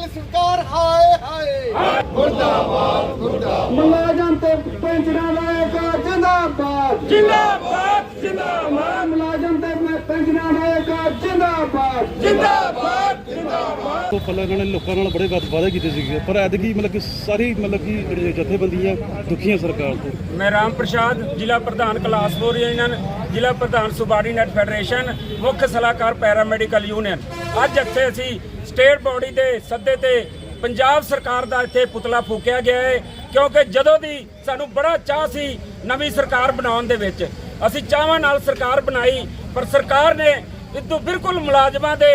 ਲੱਪੇ ਸਰਕਾਰ ਹਾਏ ਹਾਏ। ਮੁਲਾਜ਼ਮ ਤੇ ਪੈਂਚਰਾਂ ਦਾ ਇੱਕ ਜਿੰਦਾਬਾਦ। ਜਿੰਦਾਬਾਦ ਜਿੰਦਾਬਾਦ। ਮੁਲਾਜ਼ਮ ਤੇ ਪੈਂਚਰਾਂ ਦਾ ਇੱਕ ਜਿੰਦਾਬਾਦ। ਜਿੰਦਾਬਾਦ ਜਿੰਦਾਬਾਦ। ਤੋਂ ਪਹਿਲਾਂ ਇਹਨਾਂ ਨੇ ਲੋਕਾਂ ਨਾਲ ਬੜੇ ਵਾਦ- ਵਾਅਦੇ ਕੀਤੇ ਸੀਗੇ ਪਰ ਐਤਕੀ ਮਤਲਬ ਕਿ ਸਾਰੀ ਮਤਲਬ ਕਿ ਜਿਹੜੇ ਜਥੇਬੰਦੀਆਂ ਦੁਖੀਆਂ ਸਰਕਾਰ ਤੋਂ? ਮੈਂ ਰਾਮ ਪ੍ਰਸ਼ਾਦ ਜ਼ਿਲ੍ਹਾ ਪ੍ਰਧਾਨ ਕਲਾਸ 4 ਯੂਨੀਅਨ ਜ਼ਿਲ੍ਹਾ ਪ੍ਰਧਾਨ ਸੁਬਾਡੀ ਨੈਟ ਫੈਡਰੇਸ਼ਨ ਮੁੱਖ ਸਲਾਹਕਾਰ ਪੈਰਾਮੈਡੀਕਲ ਯੂਨੀਅਨ ਅੱਜ ਇੱਥੇ ਅਸੀਂ ਸਟੇਟ ਬੋਡੀ ਦੇ ਸੱਦੇ ਤੇ ਪੰਜਾਬ ਸਰਕਾਰ ਦਾ ਇੱਥੇ ਪੁਤਲਾ ਫੂਕਿਆ ਗਿਆ ਹੈ, ਕਿਉਂਕਿ ਜਦੋਂ ਦੀ ਸਾਨੂੰ ਬੜਾ ਚਾਹ ਸੀ ਨਵੀਂ ਸਰਕਾਰ ਬਣਾਉਣ ਦੇ ਵਿੱਚ, ਅਸੀਂ ਚਾਹਾਂ ਨਾਲ ਸਰਕਾਰ ਬਣਾਈ, ਪਰ ਸਰਕਾਰ ਨੇ ਇਦੋਂ ਬਿਲਕੁਲ ਮੁਲਾਜ਼ਮਾਂ ਦੇ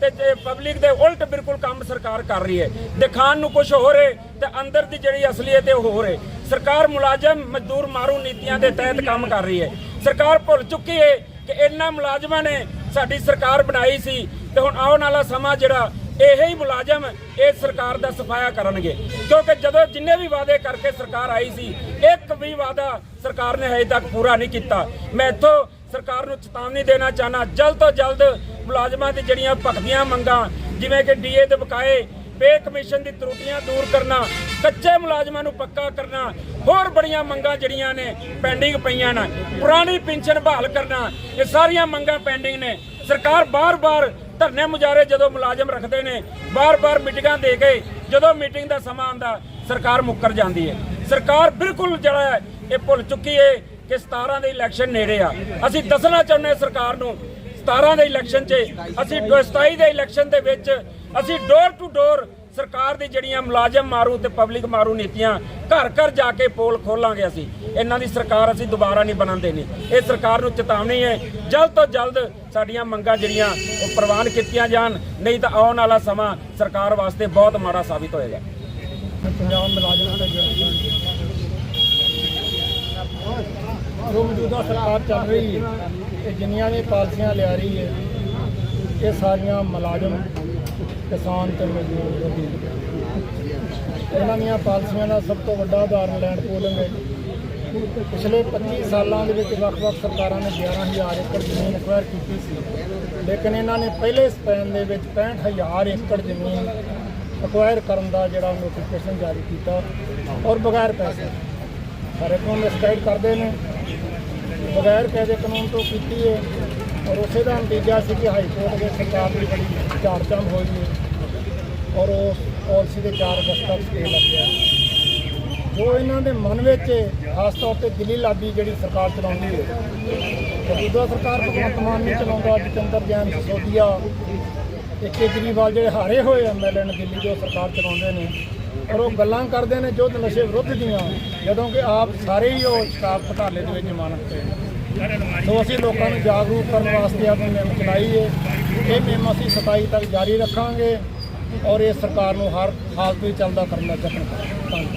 ਤੇ ਪਬਲਿਕ ਦੇ ਉਲਟ ਬਿਲਕੁਲ ਕੰਮ ਸਰਕਾਰ ਕਰ ਰਹੀ ਹੈ। ਦਿਖਾਣ ਨੂੰ ਕੁਝ ਹੋਰ ਹੈ ਤੇ ਅੰਦਰ ਦੀ ਜਿਹੜੀ ਅਸਲੀਅਤ ਹੈ ਉਹ ਹੋਰ ਹੈ। ਸਰਕਾਰ ਮੁਲਾਜ਼ਮ ਮਜ਼ਦੂਰ ਮਾਰੂ ਨੀਤੀਆਂ ਦੇ ਤਹਿਤ ਕੰਮ ਕਰ ਰਹੀ ਹੈ। ਸਰਕਾਰ ਭੁੱਲ ਚੁੱਕੀ ਹੈ ਕਿ ਇਹਨਾਂ ਮੁਲਾਜ਼ਮਾਂ ਨੇ ਸਾਡੀ ਸਰਕਾਰ ਬਣਾਈ ਸੀ ਤੇ ਹੁਣ ਆਉਣ ਵਾਲਾ ਸਮਾਂ ਜਿਹੜਾ, ਇਹ ਹੀ ਮੁਲਾਜ਼ਮ ਇਸ ਸਰਕਾਰ ਦਾ ਸਫਾਇਆ ਕਰਨਗੇ। ਕਿਉਂਕਿ ਜਦੋਂ ਜਿੰਨੇ ਵੀ ਵਾਅਦੇ ਕਰਕੇ ਸਰਕਾਰ ਆਈ ਸੀ, ਇੱਕ ਵੀ ਵਾਅਦਾ ਸਰਕਾਰ ਨੇ ਹਜੇ ਤੱਕ ਪੂਰਾ ਨਹੀਂ ਕੀਤਾ। ਮੈਂ ਇੱਥੋਂ ਸਰਕਾਰ ਨੂੰ ਚੇਤਾਵਨੀ ਦੇਣਾ ਚਾਹਨਾ ਜਲਦ ਤੋਂ ਜਲਦ ਮੁਲਾਜ਼ਮਾਂ ਦੀ ਜਿਹੜੀਆਂ ਭਖਦੀਆਂ ਮੰਗਾਂ, ਜਿਵੇਂ ਕਿ ਡੀਏ ਦੇ ਬਕਾਏ, ਪੇ ਕਮਿਸ਼ਨ ਦੀ ਤਰੁੱਟੀਆਂ ਦੂਰ ਕਰਨਾ, ਕੱਚੇ ਮੁਲਾਜ਼ਮਾਂ ਨੂੰ ਪੱਕਾ ਕਰਨਾ, ਹੋਰ ਬੜੀਆਂ ਮੰਗਾਂ ਜਿਹੜੀਆਂ ਨੇ ਪੈਂਡਿੰਗ ਪਈਆਂ ਨੇ। ਪੁਰਾਣੀ ਪੈਨਸ਼ਨ ਬਹਾਲ ਕਰਨਾ, ਇਹ ਸਾਰੀਆਂ ਮੰਗਾਂ ਪੈਂਡਿੰਗ ਨੇ। ਸਰਕਾਰ ਬਾਰ-ਬਾਰ ਧਰਨੇ ਮੁਜ਼ਾਰੇ ਜਦੋਂ ਮੁਲਾਜ਼ਮ ਰੱਖਦੇ ਨੇ, ਬਾਰ-ਬਾਰ ਮੀਟਿੰਗਾਂ ਦੇ ਕੇ ਜਦੋਂ ਮੀਟਿੰਗ ਦਾ ਸਮਾਂ ਆਉਂਦਾ, ਸਰਕਾਰ ਮੁੱਕਰ ਜਾਂਦੀ ਹੈ। ਸਰਕਾਰ ਬਿਲਕੁਲ ਜਿਹੜਾ ਹੈ, ਇਹ ਭੁੱਲ ਚੁੱਕੀ ਹੈ ਕਿ 17 ਦੇ ਇਲੈਕਸ਼ਨ ਨੇੜੇ ਆ। ਅਸੀਂ ਦੱਸਣਾ ਚਾਹੁੰਦੇ ਹਾਂ ਸਰਕਾਰ ਨੂੰ 17 ਦੇ ਇਲੈਕਸ਼ਨ 'ਚ ਅਸੀਂ 27 ਦੇ ਇਲੈਕਸ਼ਨ ਦੇ ਵਿੱਚ ਅਸੀਂ ਡੋਰ ਟੂ ਡੋਰ ਸਰਕਾਰ ਦੀ ਜਿਹੜੀਆਂ ਮੁਲਾਜ਼ਮ ਮਾਰੂ ਤੇ ਪਬਲਿਕ ਮਾਰੂ ਨੀਤੀਆਂ, ਘਰ ਘਰ ਜਾ ਕੇ ਪੋਲ ਖੋਲਾਂਗੇ ਅਸੀਂ। ਇਹਨਾਂ ਦੀ ਸਰਕਾਰ ਅਸੀਂ ਦੁਬਾਰਾ ਨਹੀਂ ਬਣਨ ਦੇਣੀ। ਇਹ ਸਰਕਾਰ ਨੂੰ ਚੇਤਾਵਨੀ ਹੈ, ਜਲਦ ਤੋਂ ਜਲਦ ਸਾਡੀਆਂ ਮੰਗਾਂ ਜਿਹੜੀਆਂ ਉਹ ਪ੍ਰਵਾਨ ਕੀਤੀਆਂ ਜਾਣ, ਨਹੀਂ ਤਾਂ ਆਉਣ ਵਾਲਾ ਸਮਾਂ ਸਰਕਾਰ ਵਾਸਤੇ ਬਹੁਤ ਮਾੜਾ ਸਾਬਿਤ ਹੋਏਗਾ। ਪੰਜਾਬ ਮੁਲਾਜ਼ਮਾਂ ਦਾ ਜੋ ਮੌਜੂਦਾ ਸਰਕਾਰ ਚੱਲ ਰਹੀ ਹੈ। ਇਹ ਜਿੰਨੀਆਂ ਵੀ ਪਾਲਸੀਆਂ ਲਿਆ ਰਹੀ ਹੈ, ਇਹ ਸਾਰੀਆਂ ਮੁਲਾਜ਼ਮ ਕਿਸਾਨ ਤੇ ਮਜ਼ਦੂਰ ਵਿਰੋਧੀ ਇਹਨਾਂ ਦੀਆਂ ਪਾਲਸੀਆਂ ਦਾ ਸਭ ਤੋਂ ਵੱਡਾ ਉਦਾਹਰਨ ਲੈਂਡ ਪੋਲਿੰਗ ਹੈ। ਪਿਛਲੇ 25 ਸਾਲਾਂ ਦੇ ਵਿੱਚ ਵੱਖ-ਵੱਖ ਸਰਕਾਰਾਂ ਨੇ 11000 ਏਕੜ ਜ਼ਮੀਨ ਅਕਵਾਇਰ ਕੀਤੀ ਸੀ। ਲੇਕਿਨ ਇਹਨਾਂ ਨੇ ਪਹਿਲੇ ਸਪੈਨ ਦੇ ਵਿੱਚ 65000 ਏਕੜ ਜ਼ਮੀਨ ਅਕਵਾਇਰ ਕਰਨ ਦਾ ਜਿਹੜਾ ਨੋਟੀਫਿਕੇਸ਼ਨ ਜਾਰੀ ਕੀਤਾ ਔਰ ਬਗੈਰ ਪੈਸੇ। ਸਾਰੇ ਕੋਲ ਮਿਸਗਾਈਡ ਕਰਦੇ ਨੇ। ਬਗੈਰ ਕਾਇਦੇ ਕਾਨੂੰਨ ਤੋਂ ਕੀਤੀ ਹੈ। ਔਰ ਉਸੇ ਦਾ ਨਤੀਜਾ ਸੀ ਕਿ ਹਾਈ ਕੋਰਟ ਦੇ ਸਰਕਾਰ ਦੀ ਬੜੀ ਝਾੜਚੰਦ ਹੋਈ ਹੈ ਔਰ ਉਸ ਪਾਲਿਸੀ ਦੇ 4 ਅਗਸਤ ਤੱਕ ਸਟੇ ਲੱਗ ਗਿਆ ਜੋ ਇਹਨਾਂ ਦੇ ਮਨ ਵਿੱਚ ਖਾਸ ਤੌਰ ਤੇ ਦਿੱਲੀ ਲਾਬੀ ਜਿਹੜੀ ਸਰਕਾਰ ਚਲਾਉਂਦੀ ਹੈ ਮੌਜੂਦਾ ਸਰਕਾਰ ਭਗਵੰਤ ਮਾਨ ਨਹੀਂ ਚਲਾਉਂਦਾ, ਜਤਿੰਦਰ ਜੈਨ ਸੋਦੀਆ ਤੇ ਕੇਜਰੀਵਾਲ ਜਿਹੜੇ ਹਾਰੇ ਹੋਏ ਐਮਐਲਏ ਨੇ ਦਿੱਲੀ ਜੋ ਸਰਕਾਰ ਚਲਾਉਂਦੇ ਨੇ, ਔਰ ਉਹ ਗੱਲਾਂ ਕਰਦੇ ਨੇ ਜੋ ਨਸ਼ੇ ਵਿਰੁੱਧ ਦੀਆਂ, ਜਦੋਂ ਕਿ ਆਪ ਸਾਰੇ ਹੀ ਉਹ ਸ਼ਰਾਬ ਘੁਟਾਲੇ ਦੇ ਵਿੱਚ ਜ਼ਮਾਨਤ ਤੇ ਸੋ ਅਸੀਂ ਲੋਕਾਂ ਨੂੰ ਜਾਗਰੂਕ ਕਰਨ ਵਾਸਤੇ ਆਪਣੀ ਮੁਹਿੰਮ ਚਲਾਈ ਹੈ ਇਹ ਮੁਹਿੰਮ ਅਸੀਂ 27 ਤੱਕ ਜਾਰੀ ਰੱਖਾਂਗੇ ਔਰ ਇਹ ਸਰਕਾਰ ਨੂੰ ਹਰ ਹਾਲਤ ਵਿੱਚ ਚੱਲਦਾ ਕਰਨ ਦਾ ਯਤਨ ਕਰਾਂਗੇ। ਧੰਨਵਾਦ।